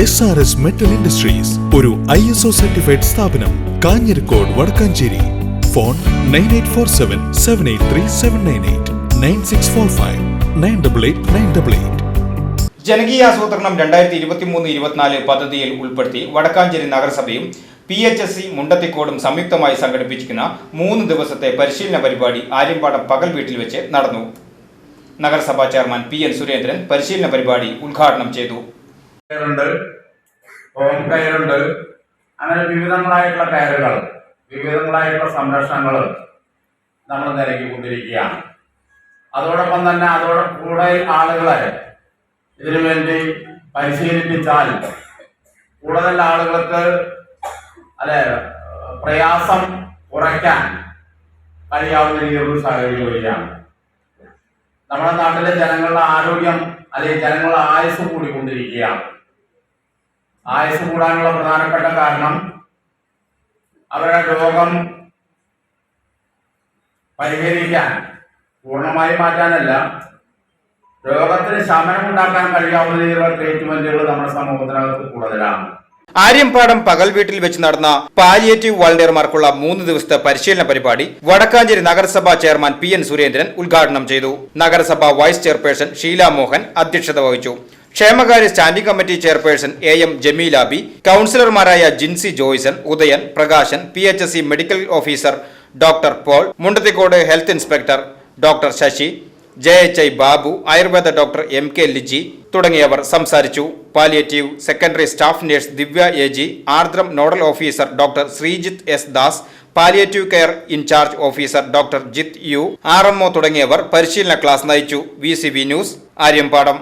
S R S metal industries ഒരു I S O certified സ്ഥാപനം Kanjirakode Vadakkanchery. Phone nine eight four seven seven eight three seven nine eight nine six four five nine double eight nine double eight ജനകീയാസൂത്രണം രണ്ടായിരത്തി ഇരുപത്തി മൂന്ന് ഇരുപത്തിനാല് പദ്ധതിയിൽ ഉൾപ്പെടുത്തി വടക്കാഞ്ചേരി നഗരസഭയും P H S C മുണ്ടത്തിക്കോടും സംയുക്തമായി സംഘടിപ്പിച്ചിരിക്കുന്ന മൂന്ന് ദിവസത്തെ പരിശീലന പരിപാടി ആര്യമ്പാടം പകൽ വീട്ടിൽ വെച്ച് നടന്നു. നഗരസഭാ ചെയർമാൻ പി എൻ സുരേന്ദ്രൻ പരിശീലന പരിപാടി ഉദ്ഘാടനം ചെയ്തു. കയറുണ്ട്. ഓം കയറുണ്ട്. അങ്ങനെ വിവിധങ്ങളായിട്ടുള്ള കയറുകൾ വിവിധങ്ങളായിട്ടുള്ള സംരക്ഷണങ്ങൾ നമ്മൾ നിരക്കിക്കൊണ്ടിരിക്കുകയാണ് അതോടൊപ്പം തന്നെ അതോടെ കൂടെ ആളുകളെ ഇതിനു വേണ്ടി പരിശീലിപ്പിച്ചാൽ കൂടുതൽ ആളുകൾക്ക് അല്ലെ പ്രയാസം കുറയ്ക്കാൻ കഴിയാവുന്ന രീതിയിലുള്ള സാഹചര്യം വരികയാണ്. നമ്മുടെ നാട്ടിലെ ജനങ്ങളുടെ ആരോഗ്യം അല്ലെങ്കിൽ ജനങ്ങളുടെ ആയുസ് കൂടിക്കൊണ്ടിരിക്കുകയാണ്. ആയുസ് കൂടാനുള്ള പ്രധാനപ്പെട്ട കാരണം അവരുടെ രോഗം പരിഹരിക്കാൻ പൂർണമായി മാറ്റാനല്ല രോഗത്തിന് ശമനം ഉണ്ടാക്കാൻ കഴിയാവുന്ന രീതിയിലുള്ള ട്രീറ്റ്മെന്റുകൾ നമ്മുടെ സമൂഹത്തിനകത്ത് കൂടുതലാണ്. ആര്യമ്പാടം പകൽ വീട്ടിൽ വെച്ച് നടന്ന പാലിയേറ്റീവ് വളണ്ടിയർമാർക്കുള്ള മൂന്ന് ദിവസത്തെ പരിശീലന പരിപാടി വടക്കാഞ്ചേരി നഗരസഭാ ചെയർമാൻ പി എൻ സുരേന്ദ്രൻ ഉദ്ഘാടനം ചെയ്തു. നഗരസഭാ വൈസ് ചെയർപേഴ്സൺ ഷീല മോഹൻ അധ്യക്ഷത വഹിച്ചു. ക്ഷേമകാര്യ standing committee chairperson A M Jameelabi കൌൺസിലർമാരായ Jincy Joyson Udayan Prakashan P H S C medical officer doctor Paul Mundathikode health inspector doctor Sasi J H I Babu Ayurveda doctor M K Liji തുടങ്ങിയവർ സംസാരിച്ചു. Palliative secondary staff nurse Divya A G Ardram nodal officer doctor Sreejith S Das palliative care incharge officer doctor Jith U R M O തുടങ്ങിയവർ പരിശീലന class നയിച്ചു. V C B news Aryampadam